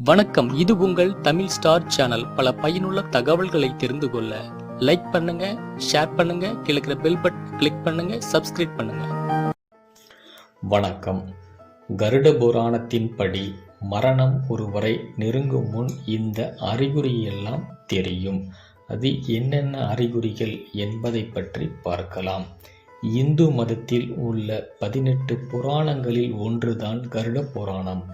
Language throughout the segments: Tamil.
வணக்கம். இது உங்கள் தமிழ் ஸ்டார் சேனல். பல பயனுள்ள தகவல்களை தெரிந்து கொள்ள லைக் பண்ணுங்க ஷேர் பண்ணுங்க கிழக்கிற பெல் பட்டன் கிளிக் பண்ணுங்க சப்ஸ்கிரைப் பண்ணுங்க. வணக்கம். கருட புராணத்தின்படி மரணம் ஒருவரை நெருங்கும் முன் இந்த அறிகுறியெல்லாம் தெரியும். அது என்னென்ன அறிகுறிகள் என்பதை பற்றி பார்க்கலாம். இந்து மதத்தில் உள்ள பதினெட்டு புராணங்களில் ஒன்றுதான் கருட புராணம்.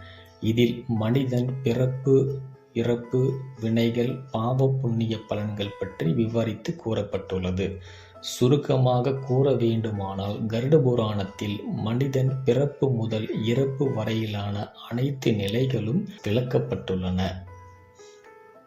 இதில் மனிதன் பிறப்பு இறப்பு வினைகள் பாவ புண்ணிய பலன்கள் பற்றி விவரித்து கூறப்பட்டுள்ளது. சுருக்கமாக கூற வேண்டுமானால் கருட புராணத்தில் மனிதன் பிறப்பு முதல் இறப்பு வரையிலான அனைத்து நிலைகளும் விளக்கப்பட்டுள்ளன.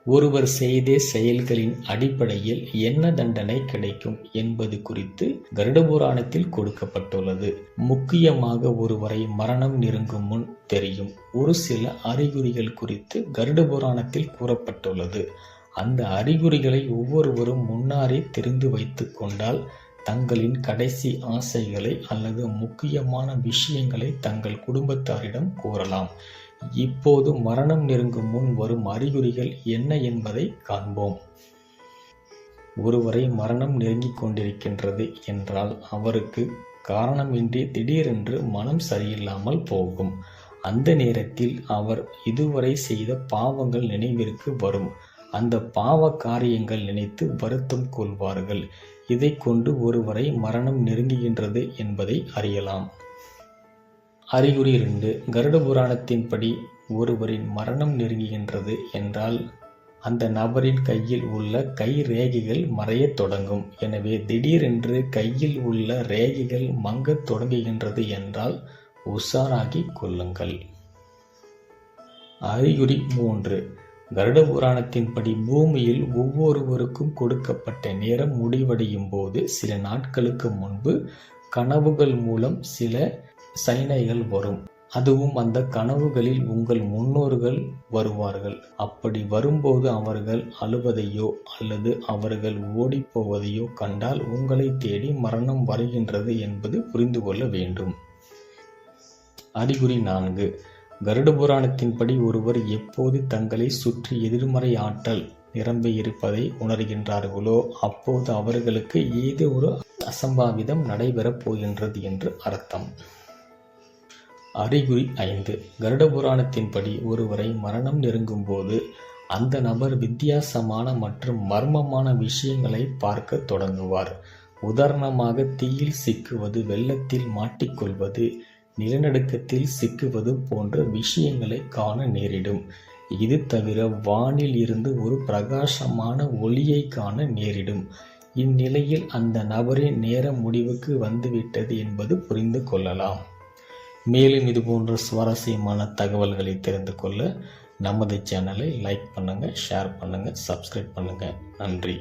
ஒருவர் செய்த செயல்களின் அடிப்படையில் என்ன தண்டனை கிடைக்கும் என்பது குறித்து கருடபுராணத்தில் கொடுக்கப்பட்டுள்ளது. முக்கியமாக ஒருவரை மரணம் நெருங்கும் முன் தெரியும். ஒரு சில அறிகுறிகள் குறித்து கருடபுராணத்தில் கூறப்பட்டுள்ளது. அந்த அறிகுறிகளை ஒவ்வொருவரும் முன்னாரே தெரிந்து வைத்து கொண்டால் தங்களின் கடைசி ஆசைகளை அல்லது முக்கியமான விஷயங்களை தங்கள் குடும்பத்தாரிடம் கூறலாம். இப்போது மரணம் நெருங்கும் முன் வரும் அறிகுறிகள் என்ன என்பதை காண்போம். ஒருவரை மரணம் நெருங்கிக் கொண்டிருக்கின்றது என்றால் அவருக்கு காரணமின்றி திடீரென்று மனம் சரியில்லாமல் போகும். அந்த நேரத்தில் அவர் இதுவரை செய்த பாவங்கள் நினைவிற்கு வரும். அந்த பாவ காரியங்கள் நினைத்து வருத்தம் கொள்வார்கள். இதை கொண்டு ஒருவரை மரணம் நெருங்குகின்றது என்பதை அறியலாம். அறிகுறி இரண்டு. கருட புராணத்தின்படி ஒருவரின் மரணம் நெருங்குகின்றது என்றால் அந்த நபரின் கையில் உள்ள கை ரேகைகள் மறையத் தொடங்கும். எனவே திடீரென்று கையில் உள்ள ரேகைகள் மங்கத் தொடங்குகின்றது என்றால் உஷாராகி கொள்ளுங்கள். அறிகுறி மூன்று. கருட புராணத்தின்படி பூமியில் ஒவ்வொருவருக்கும் கொடுக்கப்பட்ட நேரம் முடிவடையும் போது சில நாட்களுக்கு முன்பு கனவுகள் மூலம் சில சைனைகள் வரும். அதுவும் அந்த கனவுகளில் உங்கள் முன்னோர்கள் வருவார்கள். அப்படி வரும்போது அவர்கள் அழுவதையோ அல்லது அவர்கள் ஓடிப்போவதையோ கண்டால் உங்களை தேடி மரணம் வருகின்றது என்பது புரிந்து கொள்ள வேண்டும். அறிகுறி நான்கு. கருட புராணத்தின்படி ஒருவர் எப்போது தங்களை சுற்றி எதிர்மறை ஆற்றல் நிரம்பி இருப்பதை உணர்கின்றார்களோ அப்போது அவர்களுக்கு ஏதோ ஒரு அசம்பாவிதம் நடைபெறப் போகின்றது என்று அர்த்தம். அறிகுறி ஐந்து. கருட புராணத்தின்படி ஒருவரை மரணம் நெருங்கும் போது அந்த நபர் வித்தியாசமான மற்றும் மர்மமான விஷயங்களை பார்க்க தொடங்குவார். உதாரணமாக தீயில் சிக்குவது வெள்ளத்தில் மாட்டிக்கொள்வது நிலநடுக்கத்தில் சிக்குவது போன்ற விஷயங்களை காண நேரிடும். இது தவிர வானில் இருந்து ஒரு பிரகாசமான ஒளியை காண நேரிடும். இந்நிலையில் அந்த நபரின் நேர முடிவுக்கு வந்துவிட்டது என்பது புரிந்து கொள்ளலாம். மேலும் இது போன்ற சுவாரஸ்யமான தகவல்களை தெரிந்து கொள்ள நமது சேனலை லைக் பண்ணுங்கள் ஷேர் பண்ணுங்கள் சப்ஸ்கிரைப் பண்ணுங்கள் நன்றி.